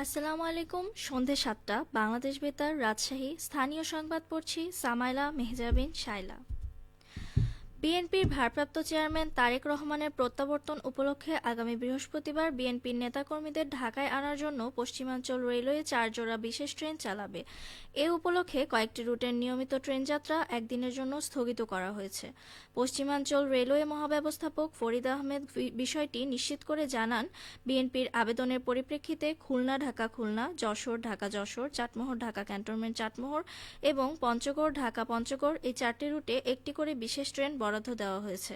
আসসালামু আলাইকুম সন্ধে সাতটা বাংলাদেশ বেতার রাজশাহী স্থানীয় সংবাদ পড়ছি সামাইলা মেহজাবিন শাইলা বিএনপির ভারপ্রাপ্ত চেয়ারম্যান তারেক রহমানের প্রত্যাবর্তন উপলক্ষে আগামী বৃহস্পতিবার বিএনপির নেতাকর্মীদের ঢাকায় আনার জন্য পশ্চিমাঞ্চল রেলওয়ে চার জোড়া বিশেষ ট্রেন চালাবে। এ উপলক্ষে কয়েকটি রুটের নিয়মিত ট্রেন যাত্রা একদিনের জন্য স্থগিত করা হয়েছে। পশ্চিমাঞ্চল রেলওয়ে মহাব্যবস্থাপক ফরিদ আহমেদ বিষয়টি নিশ্চিত করে জানান, বিএনপির আবেদনের পরিপ্রেক্ষিতে খুলনা, ঢাকা খুলনা, যশোর, ঢাকা যশোর, চাটমোহর, ঢাকা ক্যান্টনমেন্ট চাটমোহর এবং পঞ্চগড়, ঢাকা পঞ্চগড় এই চারটি রুটে একটি করে বিশেষ ট্রেন বরাদ্দ দেওয়া হয়েছে।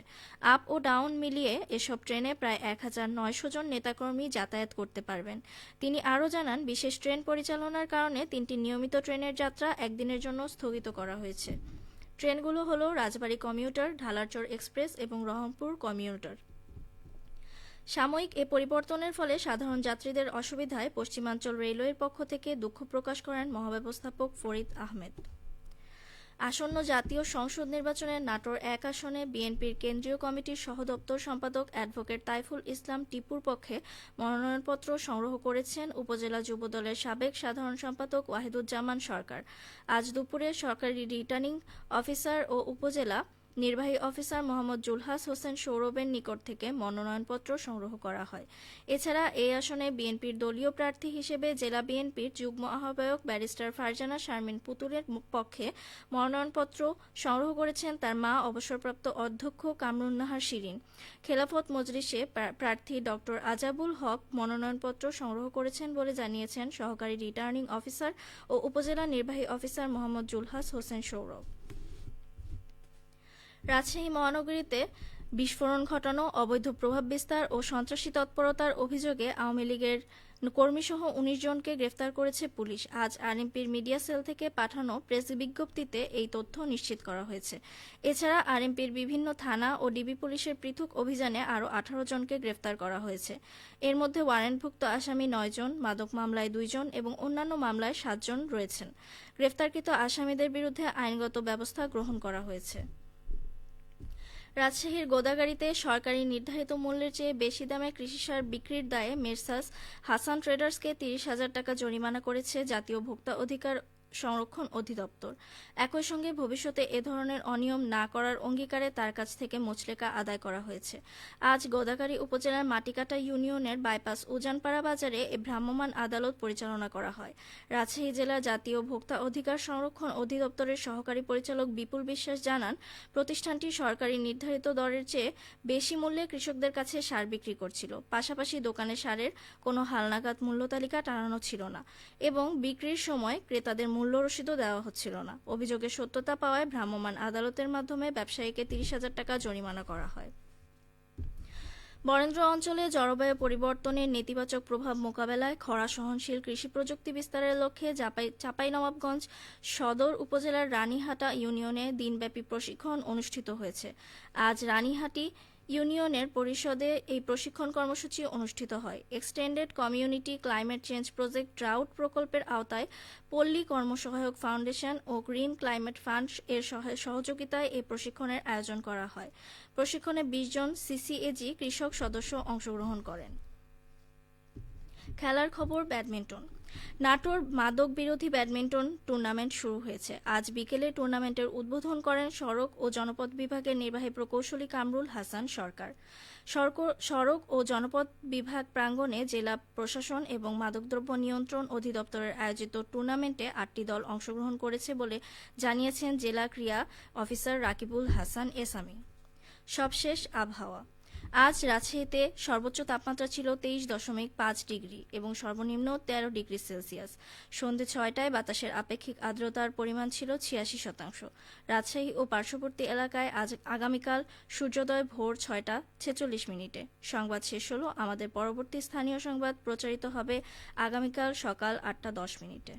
আপ ও ডাউন মিলিয়ে এসব ট্রেনে প্রায় এক হাজার নয়শো জন নেতাকর্মী যাতায়াত করতে পারবেন। তিনি আরও জানান, বিশেষ ট্রেন পরিচালনার কারণে তিনটি নিয়মিত ট্রেনের যাত্রা একদিনের জন্য স্থগিত করা হয়েছে। ট্রেনগুলো হলো রাজবাড়ী কমিউটার, ঢালারচর এক্সপ্রেস এবং রহমপুর কমিউটার। সাময়িক এ পরিবর্তনের ফলে সাধারণ যাত্রীদের অসুবিধায় পশ্চিমাঞ্চল রেলওয়ের পক্ষ থেকে দুঃখ প্রকাশ করেন মহাব্যবস্থাপক ফরিদ আহমেদ। আসন্ন জাতীয় সংসদ নির্বাচনে নাটোর এক আসনে বিএনপির কেন্দ্রীয় কমিটির সহদপ্তর সম্পাদক অ্যাডভোকেট তাইফুল ইসলাম টিপুর পক্ষে মনোনয়নপত্র সংগ্রহ করেছেন উপজেলা যুবদলের সাবেক সাধারণ সম্পাদক ওয়াহিদুজ্জামান সরকার। আজ দুপুরে সরকারি রিটার্নিং অফিসার ও উপজেলা নির্বাহী অফিসার মোহাম্মদ জুলহাস হোসেন সৌরভের নিকট থেকে মনোনয়নপত্র সংগ্রহ করা হয়। এছাড়া এই আসনে বিএনপির দলীয় প্রার্থী হিসেবে জেলা বিএনপির যুগ্ম আহ্বায়ক ব্যারিস্টার ফারজানা শারমিন পুতুলের পক্ষে মনোনয়নপত্র সংগ্রহ করেছেন তার মা অবসরপ্রাপ্ত অধ্যক্ষ কামরুন্নাহার শিরিন। খেলাফত মজলিসে প্রার্থী ডক্টর আজাবুল হক মনোনয়নপত্র সংগ্রহ করেছেন বলে জানিয়েছেন সহকারী রিটার্নিং অফিসার ও উপজেলা নির্বাহী অফিসার মোহাম্মদ জুলহাস হোসেন সৌরভ। রাজশাহী মহানগরীতে বিস্ফোরণ ঘটানো, অবৈধ প্রভাব বিস্তার ও সন্ত্রাসী তৎপরতার অভিযোগে আওয়ামী লীগের কর্মীসহ উনিশ জনকে গ্রেফতার করেছে পুলিশ। আজ আরএমপির মিডিয়া সেল থেকে পাঠানো প্রেস বিজ্ঞপ্তিতে এই তথ্য নিশ্চিত করা হয়েছে। এছাড়া আরএমপির বিভিন্ন থানা ও ডিবি পুলিশের পৃথক অভিযানে আরও আঠারো জনকে গ্রেফতার করা হয়েছে। এর মধ্যে ওয়ারেন্টভুক্ত আসামি নয় জন, মাদক মামলায় দুইজন এবং অন্যান্য মামলায় সাতজন রয়েছেন। গ্রেফতারকৃত আসামিদের বিরুদ্ধে আইনগত ব্যবস্থা গ্রহণ করা হয়েছে। রাজশাহীর গোদাগাড়িতে সরকারি নির্ধারিত মূল্যের চেয়ে বেশি দামে কৃষি সার বিক্রির দায়ে মেরসাস হাসান ট্রেডার্সকে তিরিশ হাজার টাকা জরিমানা করেছে জাতীয় ভোক্তা অধিকার সংরক্ষণ অধিদপ্তর। একই সঙ্গে ভবিষ্যতে এ ধরনের অনিয়ম না করার অঙ্গীকারে তার কাছ থেকে মুচলেকা আদায় করা হয়েছে। আজ গোদাগাড়ি উপজেলার মাটিকাটা ইউনিয়নের বাইপাস উজানপাড়া বাজারে এ ভ্রাম্যমাণ আদালত পরিচালনা করা হয়। রাজশাহী জেলা জাতীয় ভোক্তা অধিকার সংরক্ষণ অধিদপ্তরের সহকারী পরিচালক বিপুল বিশ্বাস জানান, প্রতিষ্ঠানটি সরকারি নির্ধারিত দরের চেয়ে বেশি মূল্যে কৃষকদের কাছে সার বিক্রি করছিল। পাশাপাশি দোকানে সারের কোনো হালনাগাদ মূল্য তালিকা টানানো ছিল না এবং বিক্রির সময় ক্রেতাদের মূল্য মূল্য রসিদও দেওয়া হচ্ছিল না। অভিযোগের সত্যতা পাওয়ায় ভ্রাম্যমাণ আদালতের মাধ্যমে ব্যবসায়ীকে তিরিশ হাজার টাকা জরিমানা করা হয়। বরেন্দ্র অঞ্চলে জলবায়ু পরিবর্তনের নেতিবাচক প্রভাব মোকাবেলায় খরা সহনশীল কৃষি প্রযুক্তি বিস্তারের লক্ষ্যে চাঁপাইনবাবগঞ্জ সদর উপজেলার রানীহাটা ইউনিয়নে দিনব্যাপী প্রশিক্ষণ অনুষ্ঠিত হয়েছে। আজ রানীহাটি ইউনিয়নের পরিষদে এই প্রশিক্ষণ কর্মসূচি অনুষ্ঠিত হয়। Extended community climate change project drought প্রকল্পের আওতায় পল্লী কর্মসহায়ক ফাউন্ডেশন ও গ্রিন ক্লাইমেট ফান্ড এর সহযোগিতায় এই প্রশিক্ষণের আয়োজন করা হয়। প্রশিক্ষণে বিশ জন সিসিএজি কৃষক সদস্য অংশগ্রহণ করেন। খেলার খবর ব্যাডমিন্টন। নাটোর মাদক বিরোধী ব্যাডমিন্টন টুর্নামেন্ট শুরু হয়েছে। আজ বিকেলে টুর্নামেন্টের উদ্বোধন করেন সড়ক ও জনপদ বিভাগের নির্বাহী প্রকৌশলী কামরুল হাসান সরকার। সড়ক ও জনপদ বিভাগ প্রাঙ্গণে জেলা প্রশাসন এবং মাদকদ্রব্য নিয়ন্ত্রণ অধিদপ্তরের আয়োজিত টুর্নামেন্টে আটটি দল অংশগ্রহণ করেছে বলে জানিয়েছেন জেলা ক্রীড়া অফিসার রাকিবুল হাসান এসামি। সবশেষ আবহাওয়া। আজ রাজশাহীতে সর্বোচ্চ তাপমাত্রা ছিল তেইশ দশমিক পাঁচ ডিগ্রি এবং সর্বনিম্ন তেরো ডিগ্রি সেলসিয়াস। সন্ধে ছয়টায় বাতাসের আপেক্ষিক আর্দ্রতার পরিমাণ ছিল ছিয়াশি শতাংশ। রাজশাহী ও পার্শ্ববর্তী এলাকায় আজ আগামীকাল সূর্যোদয় ভোর ছয়টা ছেচল্লিশ মিনিটে। সংবাদ শেষ হলো। আমাদের পরবর্তী স্থানীয় সংবাদ প্রচারিত হবে আগামীকাল সকাল আটটা দশ মিনিটে।